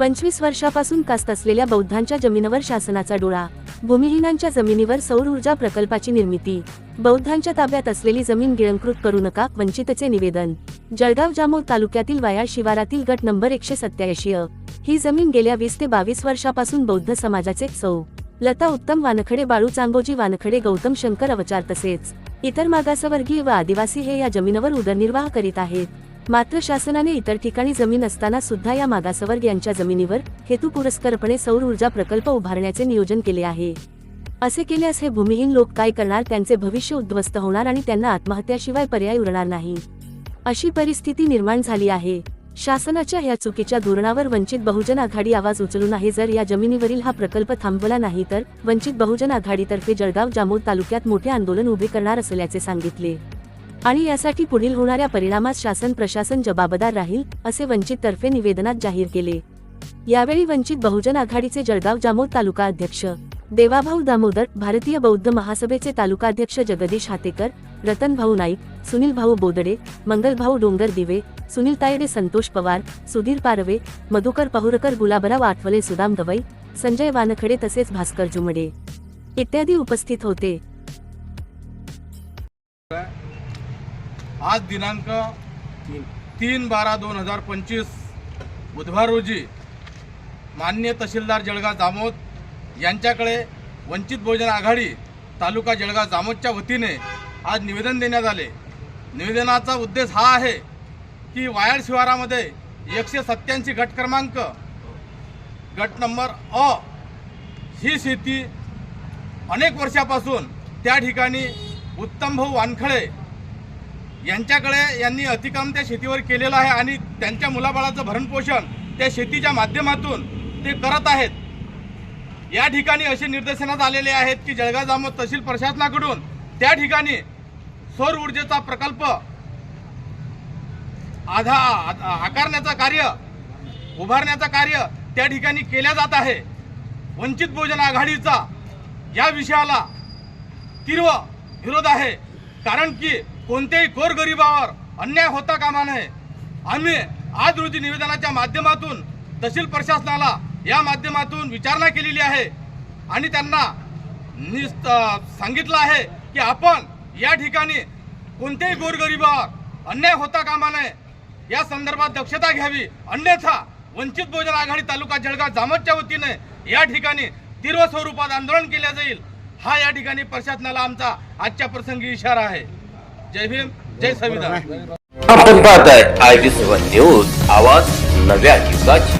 पंचवीस वर्षापासून कास्त असलेल्या बौद्धांच्या जमिनीवर शासनाचा डोळा भूमिहीनांच्या जमिनीवर सौर ऊर्जा प्रकल्पाची निर्मिती बौद्धांच्या ताब्यात असलेली जमीन गिळंकृत करू नका वंचितचे निवेदन जळगाव जामोद तालुक्यातील वायाळ शिवारातील गट नंबर एकशे सत्याऐंशी ही जमीन गेल्या वीस ते बावीस वर्षापासून बौद्ध समाजाचे सौ. लता उत्तम वानखडे बाळू चांगोजी वानखडे गौतम शंकर अवचार तसेच इतर मागासवर्गीय व आदिवासी हे या जमिनीवर उदरनिर्वाह करीत आहेत. मात्र शासनाने इतर ठिकाणी जमीन असताना सुद्धा या मागासवर्ग यांच्या जमिनीवर हेतू पुरस्कारपणे सौर ऊर्जा प्रकल्प उभारण्याचे नियोजन केले आहे. असे केल्यास हे भूमिहीन लोक काय करणार त्यांचे भविष्य उद्ध्वस्त होणार आणि त्यांना आत्महत्याशिवाय पर्याय उरणार नाही. अशी परिस्थिती निर्माण झाली आहे. शासनाच्या या चुकीच्या धोरणावर वंचित बहुजन आघाडी आवाज उचलून आहे जर या जमिनीवरील हा प्रकल्प थांबवला नाही तर वंचित बहुजन आघाडीतर्फे जळगाव जामोद तालुक्यात मोठे आंदोलन उभे करणार असल्याचे सांगितले. आणि यासाठी पुढील होणाऱ्या परिणामास शासन प्रशासन जबाबदार राहील असे वंचित तर्फे निवेदनात जाहीर केले. यावेळी वंचित बहुजन आघाडीचे जळगाव जामोद तालुका अध्यक्ष देवाभाऊ दामोदर भारतीय बौद्ध महासभेचे तालुकाध्यक्ष जगदीश हातेकर रतन भाऊ नाईक सुनील भाऊ बोदडे मंगलभाऊ डोंगर दिवे सुनील तायडे संतोष पवार सुधीर पारवे मधुकर पहुरकर गुलाबराव आठवले सुदाम दवई संजय वानखडे तसेच भास्कर जुमडे इत्यादी उपस्थित होते. आज दिनांक तीन बारा दोन हजार पंचवीस बुधवार रोजी मान्य तहसीलदार जळगाव जामोद यांच्याकडे वंचित बहुजन आघाडी तालुका जळगाव जामोदच्या वतीने आज निवेदन देण्यात आले. निवेदनाचा उद्देश हा आहे की वायाड शिवारामध्ये एकशे सत्याऐंशी गट क्रमांक गट नंबर अ ही शेती अनेक वर्षापासून त्या ठिकाणी उत्तम भाऊ वानखळे यांच्याकडे यांनी अतिक्रम त्या शेतीवर केलेलं आहे आणि त्यांच्या मुलाबाळाचं भरणपोषण त्या शेतीच्या माध्यमातून ते करत आहेत. या ठिकाणी असे निर्देशनात आलेले आहेत की जळगाव जामोद तहसील प्रशासनाकडून त्या ठिकाणी सौर ऊर्जेचा प्रकल्प आधा आ- आकारण्याचं कार्य उभारण्याचं कार्य त्या ठिकाणी केल्या जात आहे. वंचित बहुजन आघाडीचा या विषयाला तीव्र विरोध आहे. कारण की कोणत्याही गोरगरिबावर अन्याय होता कामा नये. आम्ही आज रोजी निवेदनाच्या माध्यमातून तहसील प्रशासनाला या माध्यमातून विचारणा केलेली आहे आणि त्यांना सांगितलं आहे की आपण या ठिकाणी कोणत्याही गोरगरिबावर अन्याय होता कामा नये. या संदर्भात दक्षता घ्यावी. अन्यथा वंचित बहुजन आघाडी तालुका जळगाव जामतच्या वतीने या ठिकाणी तीव्र स्वरूपात आंदोलन केले जाईल. हा या ठिकाणी प्रशासनाला आमचा आजच्या प्रसंगी इशारा आहे. जय भीम जय संविधान. आपण पाहताय आय बी सेवन न्यूज आवाज नव्या युगाची.